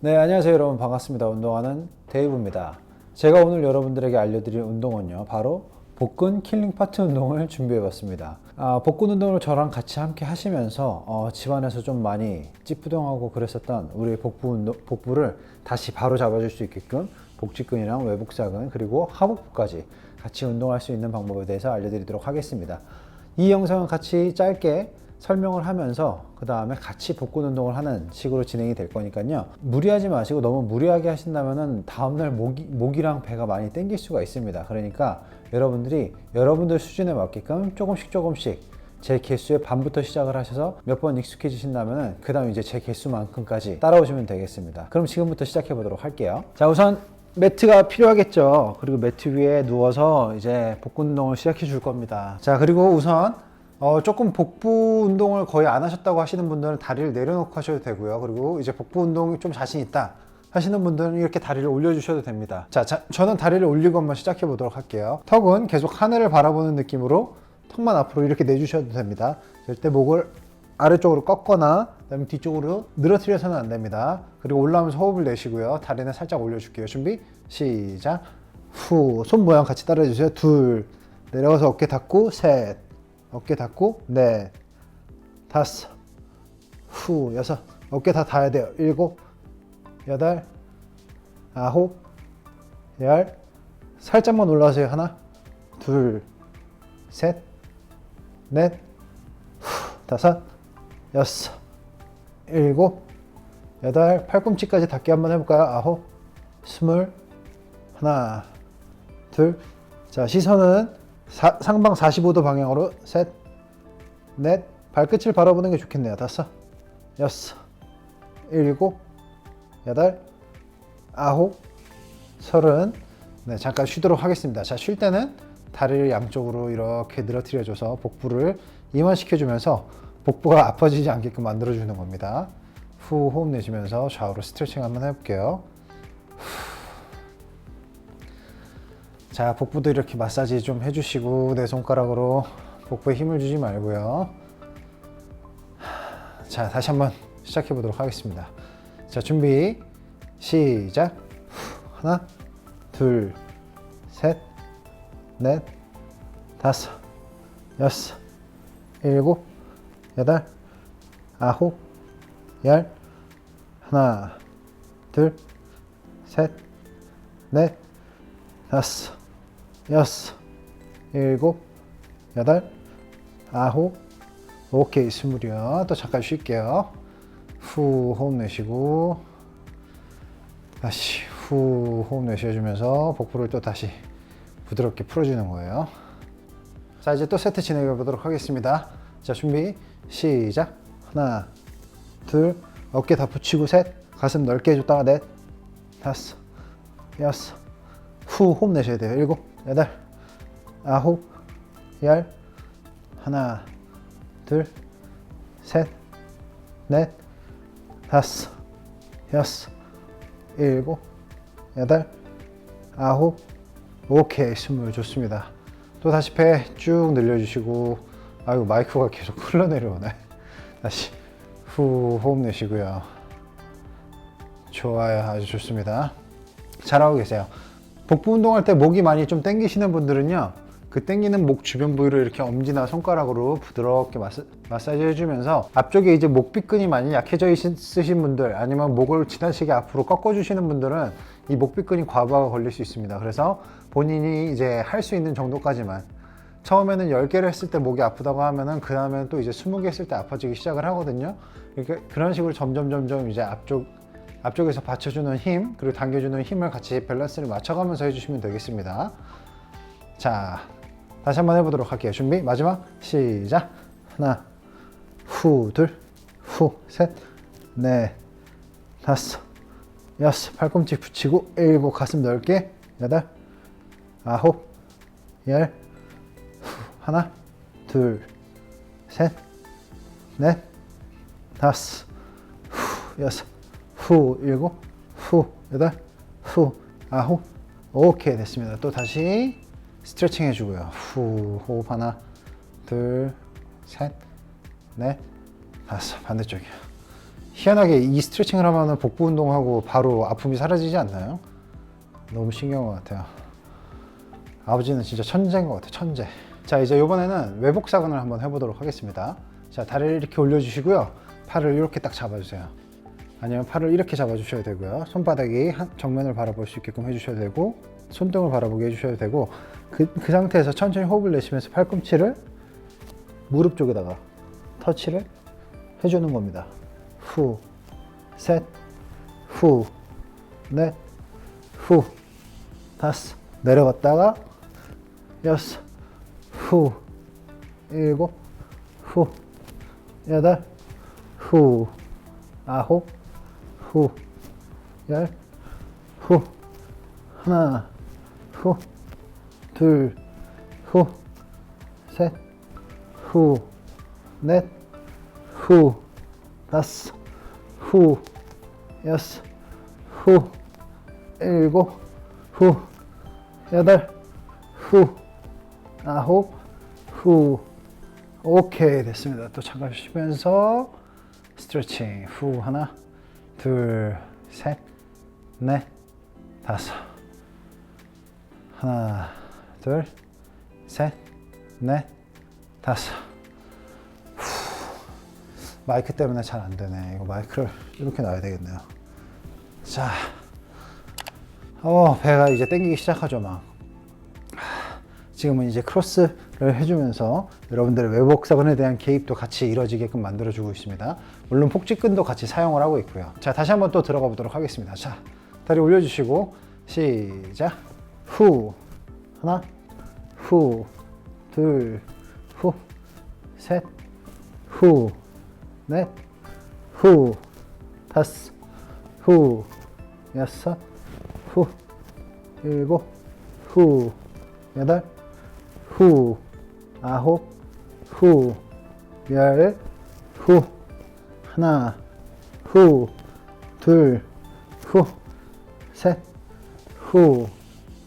네, 안녕하세요 여러분 반갑습니다. 운동하는 데이브입니다. 제가 오늘 여러분들에게 알려드릴 운동은요, 바로 복근 킬링 파트 운동을 준비해봤습니다. 아, 복근 운동을 저랑 같이 함께 하시면서 어, 집안에서 좀 많이 찌뿌둥하고 그랬었던 우리 복부 운동, 복부를 다시 바로 잡아줄 수 있게끔 복직근이랑 외복사근 그리고 하복부까지 같이 운동할 수 있는 방법에 대해서 알려드리도록 하겠습니다. 이 영상은 같이 짧게 설명을 하면서 그 다음에 같이 복근 운동을 하는 식으로 진행이 될 거니까요. 무리하지 마시고 너무 무리하게 하신다면은 다음날 목이, 목이랑 배가 많이 땡길 수가 있습니다. 그러니까 여러분들이 여러분들 수준에 맞게끔 조금씩 조금씩 제 개수의 반부터 시작을 하셔서 몇 번 익숙해지신다면은 그 다음 이제 제 개수만큼까지 따라오시면 되겠습니다. 그럼 지금부터 시작해 보도록 할게요. 자, 우선 매트가 필요하겠죠. 그리고 매트 위에 누워서 이제 복근 운동을 시작해 줄 겁니다. 자, 그리고 우선 어, 조금 복부 운동을 거의 안 하셨다고 하시는 분들은 다리를 내려놓고 하셔도 되고요. 그리고 이제 복부 운동이 좀 자신 있다 하시는 분들은 이렇게 다리를 올려주셔도 됩니다. 자, 자, 저는 다리를 올리고 한번 시작해 보도록 할게요. 턱은 계속 하늘을 바라보는 느낌으로 턱만 앞으로 이렇게 내주셔도 됩니다. 절대 목을 아래쪽으로 꺾거나 그다음에 뒤쪽으로 늘어뜨려서는 안 됩니다. 그리고 올라오면서 호흡을 내쉬고요. 다리는 살짝 올려줄게요. 준비 시작. 후 손 모양 같이 따라해주세요. 둘 내려가서 어깨 닫고 셋 어깨 닫고 넷 다섯. 후 여섯. 어깨 다 닿아야 돼요. 일곱. 여덟. 아홉. 열. 살짝만 올라가세요. 하나 둘셋넷. 다섯, 여섯, 일곱, 여덟, 팔꿈치까지 닿게 한번 해볼까요? 아홉, 스물, 하나, 둘. 자, 시선은 사- 상방 45도 방향으로 셋, 넷, 발끝을 바라보는 게 좋겠네요. 다섯, 여섯, 일곱, 여덟, 아홉, 서른. 네, 잠깐 쉬도록 하겠습니다. 자, 쉴 때는 다리를 양쪽으로 이렇게 늘어뜨려줘서 복부를 이완시켜주면서 복부가 아파지지 않게끔 만들어주는 겁니다. 후 호흡 내쉬면서 좌우로 스트레칭 한번 해볼게요. 자, 복부도 이렇게 마사지 좀 해주시고 내 손가락으로 복부에 힘을 주지 말고요. 자, 다시 한번 시작해 보도록 하겠습니다. 자, 준비 시작. 하나, 둘, 셋, 넷, 다섯, 여섯, 일곱, 여덟, 아홉, 열, 하나, 둘, 셋, 넷, 다섯, 여섯, 일곱, 여덟, 아홉, 오케이, 스물이요. 또 잠깐 쉴게요. 후, 호흡 내쉬고, 다시 후, 호흡 내쉬어주면서 복부를 또 다시 부드럽게 풀어주는 거예요. 자, 이제 또 세트 진행해 보도록 하겠습니다. 자, 준비, 시작. 하나, 둘, 어깨 다 붙이고 셋, 가슴 넓게 해줬다가 넷, 다섯, 여섯, 후, 호흡 내셔야 돼요. 일곱, 여덟, 아홉, 열, 하나, 둘, 셋, 넷, 다섯, 여섯, 일곱, 여덟, 아홉, 오케이, 스물 좋습니다. 또 다시 배 쭉 늘려주시고, 아이고 마이크가 계속 흘러내려오네. 다시 후 호흡 내쉬고요. 좋아요, 아주 좋습니다. 잘하고 계세요. 복부 운동할 때 목이 많이 좀 땡기시는 분들은요, 그 땡기는 목 주변 부위를 이렇게 엄지나 손가락으로 부드럽게 마사, 마사지 해주면서 앞쪽에 이제 목비근이 많이 약해져 있으신 분들 아니면 목을 지나치게 앞으로 꺾어주시는 분들은 이 목비근이 과부하가 걸릴 수 있습니다. 그래서 본인이 이제 할 수 있는 정도까지만 처음에는 10개를 했을 때 목이 아프다고 하면은 그 다음에는 또 이제 20개 했을 때 아파지기 시작을 하거든요. 그러니까 그런 식으로 점점 점점 이제 앞쪽 앞쪽에서 받쳐주는 힘 그리고 당겨주는 힘을 같이 밸런스를 맞춰가면서 해주시면 되겠습니다. 자, 다시 한번 해보도록 할게요. 준비 마지막 시작. 하나, 후, 둘, 후, 셋, 넷, 다섯, 여섯, 팔꿈치 붙이고 일곱, 가슴 넓게 여덟, 아홉, 열, 후, 하나, 둘, 셋, 넷, 다섯, 후, 여섯, 후, 일곱, 후, 여덟, 후, 아홉, 오케이 됐습니다. 또 다시 스트레칭 해주고요. 후, 호흡 하나, 둘, 셋, 넷, 다섯. 반대쪽이요. 희한하게 이 스트레칭을 하면 복부 운동하고 바로 아픔이 사라지지 않나요? 너무 신기한 것 같아요. 아버지는 진짜 천재인 것 같아요. 천재. 자 이제 이번에는 외복 사근을 한번 해보도록 하겠습니다. 자 다리를 이렇게 올려주시고요. 팔을 이렇게 딱 잡아주세요. 아니면 팔을 이렇게 잡아주셔야 되고요. 손바닥이 한- 정면을 바라볼 수 있게끔 해주셔야 되고 손등을 바라보게 해주셔야 되고 그, 그 상태에서 천천히 호흡을 내쉬면서 팔꿈치를 무릎 쪽에다가 터치를 해주는 겁니다. 후, 셋, 후, 넷, 후, 다섯, 내려갔다가 여섯, 후, 일곱, 후, 여덟, 후, 아홉, 후, 열, 후, 하나, 후, 둘, 후, 셋, 후, 넷, 후, 다섯, 후, 여섯, 후, 일곱, 후, 여덟, 후, 아홉, 후. 오케이. 됐습니다. 또 잠깐 쉬면서 스트레칭. 후. 하나, 둘, 셋, 넷, 다섯. 하나, 둘, 셋, 넷, 다섯. 마이크 때문에 잘 안 되네. 이거 마이크를 이렇게 놔야 되겠네요. 자, 어 배가 이제 땡기기 시작하죠 막. 하, 지금은 이제 크로스를 해주면서 여러분들의 외복사근에 대한 개입도 같이 이루어지게끔 만들어주고 있습니다. 물론 폭직근도 같이 사용을 하고 있고요. 자, 다시 한번 또 들어가 보도록 하겠습니다. 자, 다리 올려주시고 시작. 후. 하나, 후. 둘, 후. 셋, 후. 넷, 후, 다섯, 후, 여섯, 후, 일곱, 후, 여덟, 후, 아홉, 후, 열, 후, 하나, 후, 둘, 후, 셋, 후,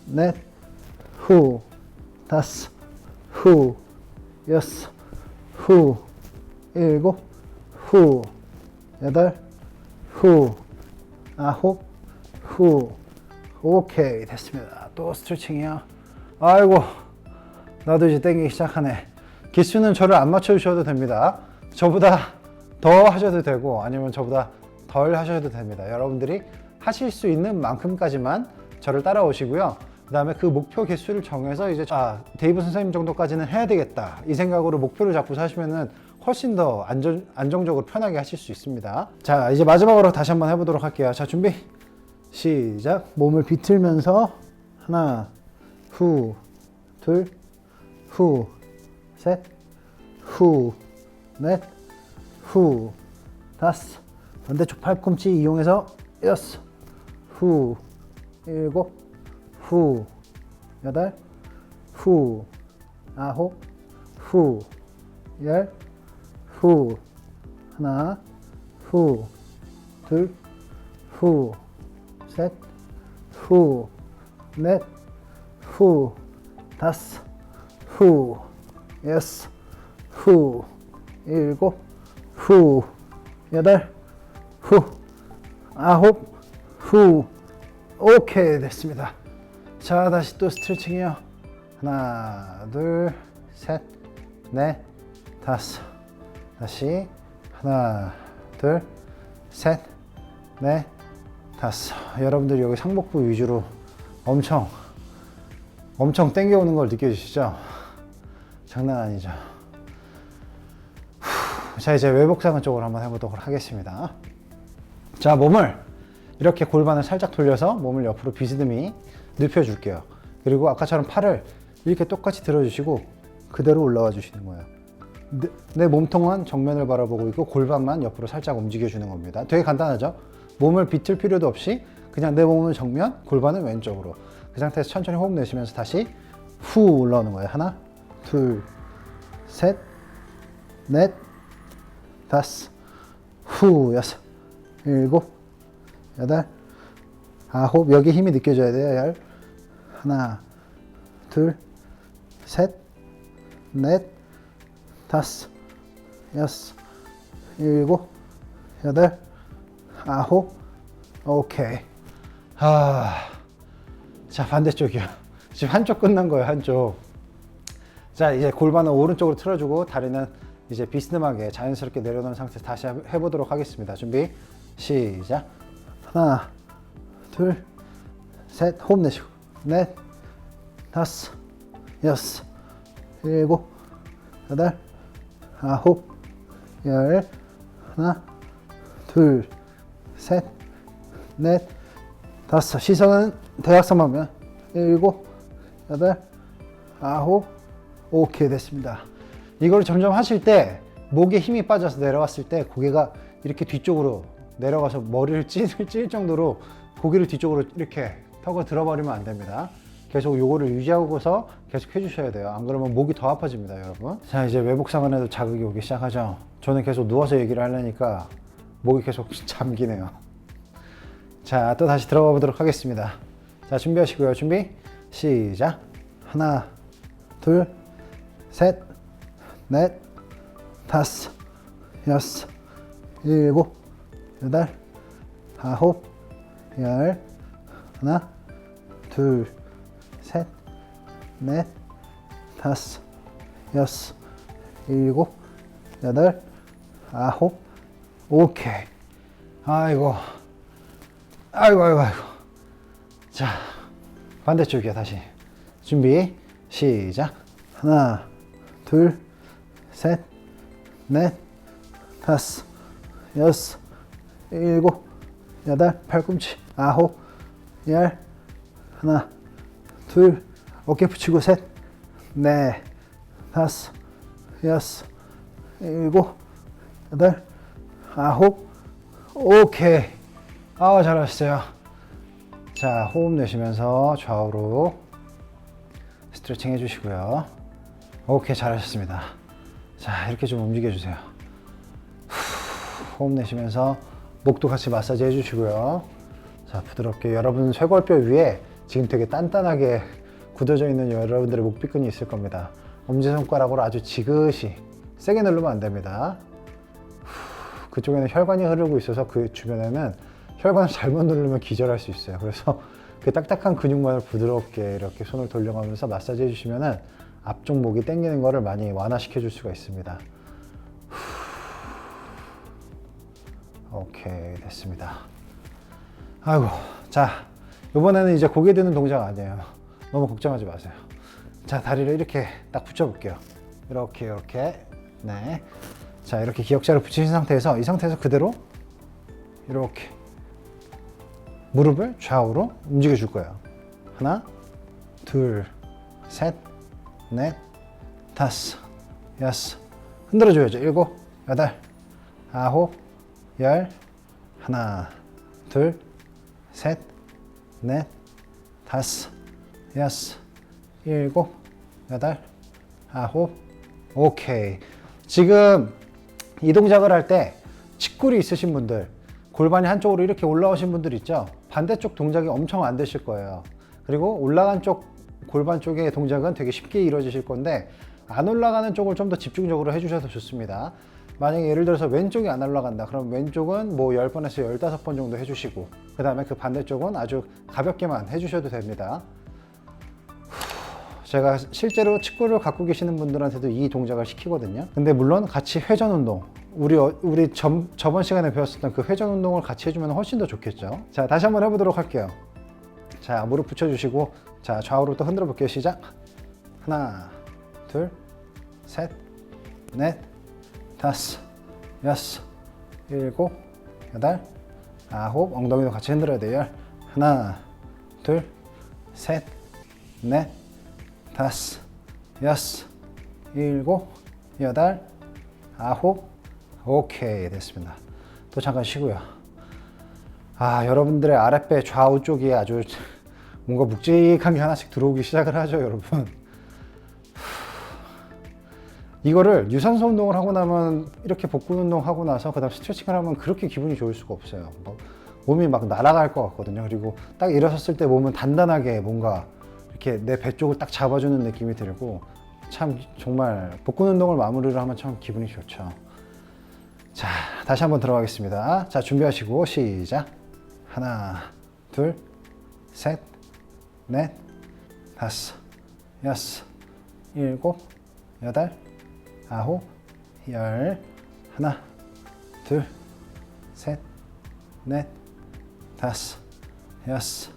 넷, 후, 다섯, 후, 여섯, 후, 일곱, 후, 여덟, 후, 아홉, 후. 오케이, 됐습니다. 또 스트레칭이야. 아이고, 나도 이제 땡기기 시작하네. 기수는 저를 안 맞춰주셔도 됩니다. 저보다 더 하셔도 되고, 아니면 저보다 덜 하셔도 됩니다. 여러분들이 하실 수 있는 만큼까지만 저를 따라오시고요. 그 다음에 그 목표 개수를 정해서 이제 아 데이브 선생님 정도까지는 해야 되겠다 이 생각으로 목표를 잡고 사시면은 훨씬 더 안전, 안정적으로 편하게 하실 수 있습니다 자 이제 마지막으로 다시 한번 해보도록 할게요 자 준비 시작 몸을 비틀면서 하나 후둘 후 셋 후 넷 후. 다섯. 반대쪽 팔꿈치 이용해서 여섯. 후. 일곱. 후. 여덟. 후. 아홉. 후. 열. 후. 하나. 후. 둘. 후. 셋. 후. 넷. 후. 다섯 후 여섯 후 일곱 후 여덟 후 아홉 후 오케이 됐습니다. 자 다시 또 스트레칭이요. 하나 둘 셋 넷 다섯. 다시 하나 둘 셋 넷 다섯. 여러분들 여기 상복부 위주로 엄청 엄청 땡겨오는 걸 느껴지시죠 장난 아니죠 후, 자 이제 외복상은 쪽으로 한번 해보도록 하겠습니다 자 몸을 이렇게 골반을 살짝 돌려서 몸을 옆으로 비스듬히 눕혀줄게요. 그리고 아까처럼 팔을 이렇게 똑같이 들어주시고 그대로 올라와 주시는 거예요. 내, 내 몸통은 정면을 바라보고 있고 골반만 옆으로 살짝 움직여주는 겁니다. 되게 간단하죠? 몸을 비틀 필요도 없이 그냥 내 몸은 정면, 골반은 왼쪽으로. 그 상태에서 천천히 호흡 내쉬면서 다시 후 올라오는 거예요. 하나, 둘, 셋, 넷, 다섯, 후, 여섯, 일곱, 여덟, 아홉. 여기 힘이 느껴져야 돼요. 열. 하나, 둘, 셋, 넷, 다섯, 여섯, 일곱, 여덟, 아홉, 오케이. 아, 자 반대쪽이요. 지금 한쪽 끝난 거예요, 한쪽. 자 이제 골반은 오른쪽으로 틀어주고 다리는 이제 비스듬하게 자연스럽게 내려놓은 상태에서 다시 해- 해보도록 하겠습니다. 준비 시작. 하나, 둘, 셋, 호흡 내쉬고, 넷, 다섯, 여섯, 일곱, 여덟, 아홉, 열, 하나, 둘, 셋, 넷, 다섯. 시선은 대각선만 일곱, 여덟, 아홉, 오케이 됐습니다. 이걸 점점 하실 때 목에 힘이 빠져서 내려왔을 때 고개가 이렇게 뒤쪽으로 내려가서 머리를 찔, 찔 정도로 고개를 뒤쪽으로 이렇게 턱을 들어버리면 안 됩니다. 계속 요거를 유지하고서 계속 해주셔야 돼요. 안 그러면 목이 더 아파집니다, 여러분. 자, 이제 외복상은에도 자극이 오기 시작하죠. 저는 계속 누워서 얘기를 하려니까 목이 계속 잠기네요. 자, 또 다시 들어가 보도록 하겠습니다. 자, 준비하시고요. 준비, 시작. 하나, 둘, 셋, 넷, 다섯, 여섯, 일곱, 여덟, 아홉, 열, 하나, 둘, 셋, 넷, 다섯, 여섯, 일곱, 여덟, 아홉, 오케이. 아이고, 아이고, 아이고, 아이고. 자, 반대쪽이요, 다시. 준비, 시작. 하나, 둘, 셋, 넷, 다섯, 여섯, 일곱, 여덟, 팔꿈치, 아홉, 열, 하나, 둘, 어깨 붙이고 셋, 넷, 다섯, 여섯, 일곱, 여덟, 아홉, 오케이. 아, 잘하셨어요. 자, 호흡 내쉬면서 좌우로 스트레칭 해주시고요. 오케이, 잘하셨습니다. 자, 이렇게 좀 움직여 주세요. 후, 호흡 내쉬면서 목도 같이 마사지 해주시고요. 자, 부드럽게 여러분 쇄골뼈 위에 지금 되게 단단하게 굳어져 있는 여러분들의 목비근이 있을 겁니다. 엄지손가락으로 아주 지그시 세게 누르면 안 됩니다. 후, 그쪽에는 혈관이 흐르고 있어서 그 주변에는 혈관을 잘못 누르면 기절할 수 있어요. 그래서 그 딱딱한 근육만을 부드럽게 이렇게 손을 돌려가면서 마사지 해주시면은 앞쪽 목이 당기는 거를 많이 완화시켜 줄 수가 있습니다. 후. 오케이 됐습니다. 아이고 자 이번에는 이제 고개 드는 동작 아니에요. 너무 걱정하지 마세요. 자 다리를 이렇게 딱 붙여볼게요. 이렇게 이렇게 네. 자 이렇게 기역자를 붙이신 상태에서 이 상태에서 그대로 이렇게 무릎을 좌우로 움직여 줄 거예요. 하나, 둘, 셋, 넷, 다섯, 여섯. 흔들어 줘야죠. 일곱, 여덟, 아홉, 열. 하나, 둘, 셋, 넷, 다섯, 여섯, 일곱, 여덟, 아홉. 오케이. 지금 이 동작을 할때 칡골이 있으신 분들, 골반이 한쪽으로 이렇게 올라오신 분들 있죠? 반대쪽 동작이 엄청 안 되실 거예요. 그리고 올라간 쪽 골반 쪽의 동작은 되게 쉽게 이루어지실 건데 안 올라가는 쪽을 좀 더 집중적으로 해주셔도 좋습니다. 만약에 예를 들어서 왼쪽이 안 올라간다. 그럼 왼쪽은 뭐 10번에서 15번 정도 해주시고 그 다음에 그 반대쪽은 아주 가볍게만 해주셔도 됩니다. 제가 실제로 축구를 갖고 계시는 분들한테도 이 동작을 시키거든요. 근데 물론 같이 회전 운동, 우리 어- 우리 전, 저번 시간에 배웠었던 그 회전 운동을 같이 해주면 훨씬 더 좋겠죠. 자, 다시 한번 해보도록 할게요. 자, 무릎 붙여주시고, 자, 좌우로 또 흔들어 볼게요. 시작. 하나, 둘, 셋, 넷, 다섯, 여섯, 일곱, 여덟, 아홉. 엉덩이도 같이 흔들어야 돼요. 하나, 둘, 셋, 넷, 다섯, 여섯, 일곱, 여덟, 아홉, 오케이 됐습니다. 또 잠깐 쉬고요. 아 여러분들의 아랫배 좌우 쪽이 아주 뭔가 묵직한 게 하나씩 들어오기 시작을 하죠, 여러분. 이거를 유산소 운동을 하고 나면 이렇게 복근 운동 하고 나서 그 다음 스트레칭을 하면 그렇게 기분이 좋을 수가 없어요. 뭐 몸이 막 날아갈 것 같거든요. 그리고 딱 일어섰을 때 몸은 단단하게 뭔가 이렇게 내 배 쪽을 딱 잡아주는 느낌이 들고 참 정말 복근 운동을 마무리를 하면 참 기분이 좋죠. 자, 다시 한번 들어가겠습니다. 자, 준비하시고 시작. 하나, 둘, 셋, 넷, 다섯, 여섯, 일곱, 여덟, 아홉, 열. 하나, 둘, 셋, 넷, 다섯, 여섯,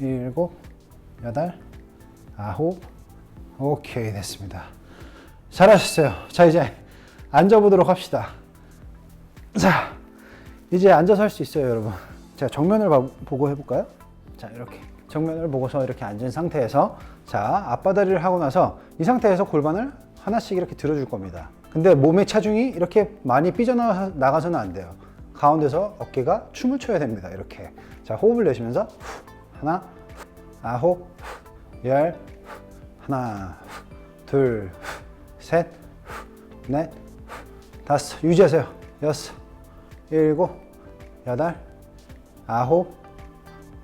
일곱, 여덟, 아홉. 오케이, 됐습니다. 잘하셨어요. 자, 이제 앉아보도록 합시다. 자, 이제 앉아서 할 수 있어요, 여러분. 제가 정면을 봐- 보고 해볼까요? 자, 이렇게. 정면을 보고서 이렇게 앉은 상태에서 자, 앞바다리를 하고 나서 이 상태에서 골반을 하나씩 이렇게 들어줄 겁니다. 근데 몸의 체중이 이렇게 많이 삐져나가서는 안 돼요. 가운데서 어깨가 춤을 춰야 됩니다. 이렇게. 자, 호흡을 내쉬면서 후, 하나, 후, 아홉, 후, 열, 후, 하나, 후, 둘, 후, 셋, 후, 넷, 후, 다섯. 유지하세요. 여섯, 일곱, 여덟, 아홉,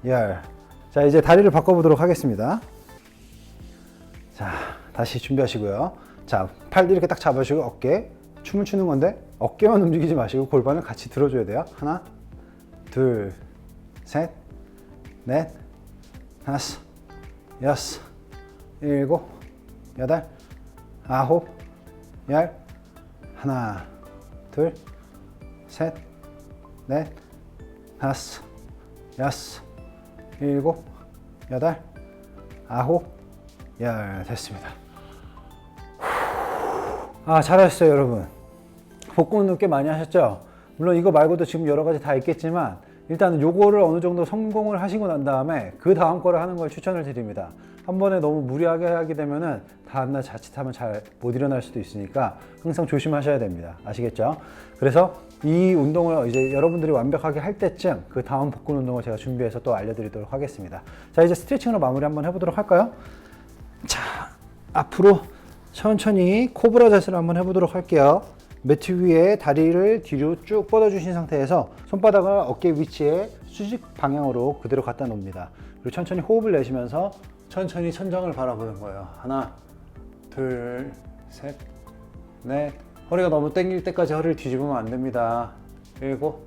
열. 자, 이제 다리를 바꿔보도록 하겠습니다. 자, 다시 준비하시고요. 자, 팔 이렇게 딱 잡으시고 어깨 춤을 추는 건데 어깨만 움직이지 마시고 골반을 같이 들어줘야 돼요. 하나, 둘, 셋, 넷, 다섯, 여섯, 일곱, 여덟, 아홉, 열. 하나, 둘, 셋, 넷, 다섯, 여섯, 일곱, 여덟, 아홉, 열 됐습니다. 아 잘하셨어요 여러분. 복근 운동 꽤 많이 하셨죠? 물론 이거 말고도 지금 여러 가지 다 있겠지만 일단은 요거를 어느 정도 성공을 하시고 난 다음에 그 다음 거를 하는 걸 추천을 드립니다. 한 번에 너무 무리하게 하게 되면은 다음날 자칫하면 잘 못 일어날 수도 있으니까 항상 조심하셔야 됩니다. 아시겠죠? 그래서 이 운동을 이제 여러분들이 완벽하게 할 때쯤 그 다음 복근 운동을 제가 준비해서 또 알려드리도록 하겠습니다. 자 이제 스트레칭으로 마무리 한번 해보도록 할까요? 자, 앞으로 천천히 코브라 자세를 한번 해보도록 할게요. 매트 위에 다리를 뒤로 쭉 뻗어주신 상태에서 손바닥을 어깨 위치에 수직 방향으로 그대로 갖다 놓습니다. 그리고 천천히 호흡을 내쉬면서 천천히 천장을 바라보는 거예요. 하나, 둘, 셋, 넷. 허리가 너무 땡길 때까지 허리를 뒤집으면 안 됩니다. 일곱,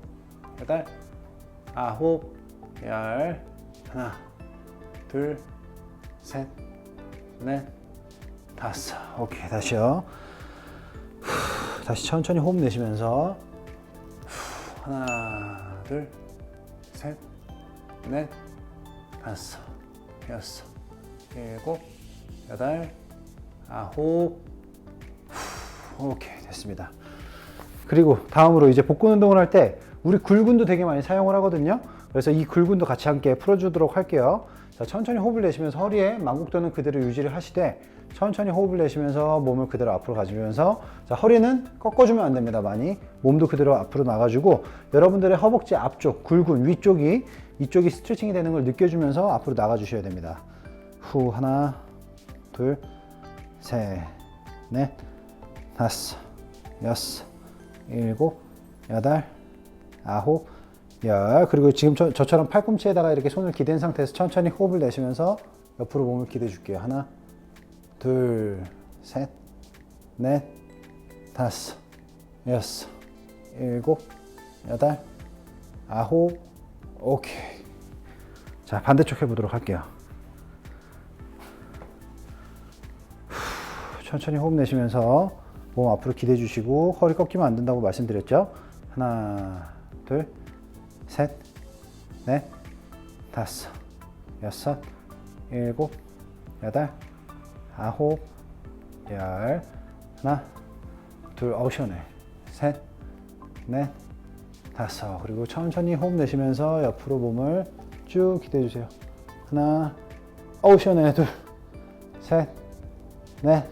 여덟, 아홉, 열. 하나, 둘, 셋, 넷, 다섯. 오케이, 다시요. 후, 다시 천천히 호흡 내쉬면서 후, 하나, 둘, 셋, 넷, 다섯, 여섯, 일곱, 여덟, 아홉. 후, 오케이, 됐습니다. 그리고 다음으로 이제 복근 운동을 할 때 우리 굴근도 되게 많이 사용을 하거든요. 그래서 이 굴근도 같이 함께 풀어주도록 할게요. 자, 천천히 호흡을 내쉬면서 허리에 만국도는 그대로 유지를 하시되 천천히 호흡을 내쉬면서 몸을 그대로 앞으로 가지면서 자, 허리는 꺾어주면 안 됩니다. 많이 몸도 그대로 앞으로 나가주고 여러분들의 허벅지 앞쪽 굴근 위쪽이 이쪽이 스트레칭이 되는 걸 느껴주면서 앞으로 나가주셔야 됩니다. 후 하나 둘셋넷 다섯 여섯 일곱, 여덟, 아홉, 열. 그리고 지금 저, 저처럼 팔꿈치에다가 이렇게 손을 기댄 상태에서 천천히 호흡을 내쉬면서 옆으로 몸을 기대 줄게요. 하나, 둘, 셋, 넷, 다섯, 여섯, 일곱, 여덟, 아홉, 오케이. 자, 반대쪽 해보도록 할게요. 후, 천천히 호흡 내쉬면서 몸 앞으로 기대 주시고 허리 꺾이면 안 된다고 말씀드렸죠? 하나, 둘, 셋, 넷, 다섯, 여섯, 일곱, 여덟, 아홉, 열. 하나, 둘, 어우 시원해. 셋, 넷, 다섯. 그리고 천천히 호흡 내쉬면서 옆으로 몸을 쭉 기대 주세요. 하나, 어우 시원해. 둘, 셋, 넷,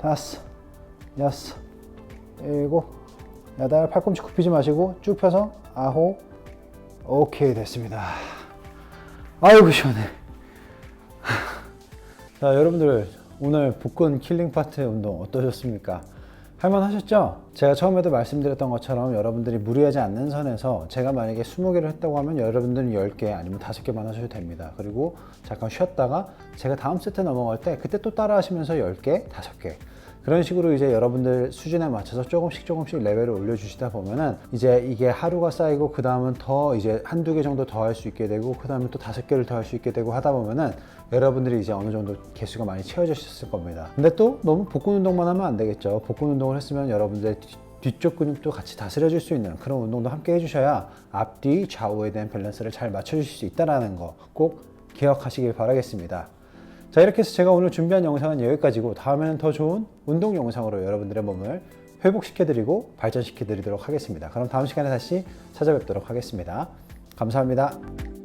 다섯. 여섯, 일곱, 여덟, 팔꿈치 굽히지 마시고 쭉 펴서 아홉, 오케이 됐습니다. 아이고 시원해. 자 여러분들 오늘 복근 킬링 파트 운동 어떠셨습니까? 할만하셨죠? 제가 처음에도 말씀드렸던 것처럼 여러분들이 무리하지 않는 선에서 제가 만약에 20개를 했다고 하면 여러분들은 10개 아니면 5개만 하셔도 됩니다. 그리고 잠깐 쉬었다가 제가 다음 세트 넘어갈 때 그때 또 따라 하시면서 10개, 5개. 그런 식으로 이제 여러분들 수준에 맞춰서 조금씩 조금씩 레벨을 올려주시다 보면은 이제 이게 하루가 쌓이고 그 다음은 더 이제 한두 개 정도 더 할 수 있게 되고 그 다음에 또 다섯 개를 더 할 수 있게 되고 하다 보면은 여러분들이 이제 어느 정도 개수가 많이 채워지셨을 겁니다. 근데 또 너무 복근 운동만 하면 안 되겠죠. 복근 운동을 했으면 여러분들 뒤- 뒤쪽 근육도 같이 다스려줄 수 있는 그런 운동도 함께 해주셔야 앞뒤 좌우에 대한 밸런스를 잘 맞춰주실 수 있다는 거 꼭 기억하시길 바라겠습니다. 자 이렇게 해서 제가 오늘 준비한 영상은 여기까지고 다음에는 더 좋은 운동 영상으로 여러분들의 몸을 회복시켜드리고 발전시켜드리도록 하겠습니다. 그럼 다음 시간에 다시 찾아뵙도록 하겠습니다. 감사합니다.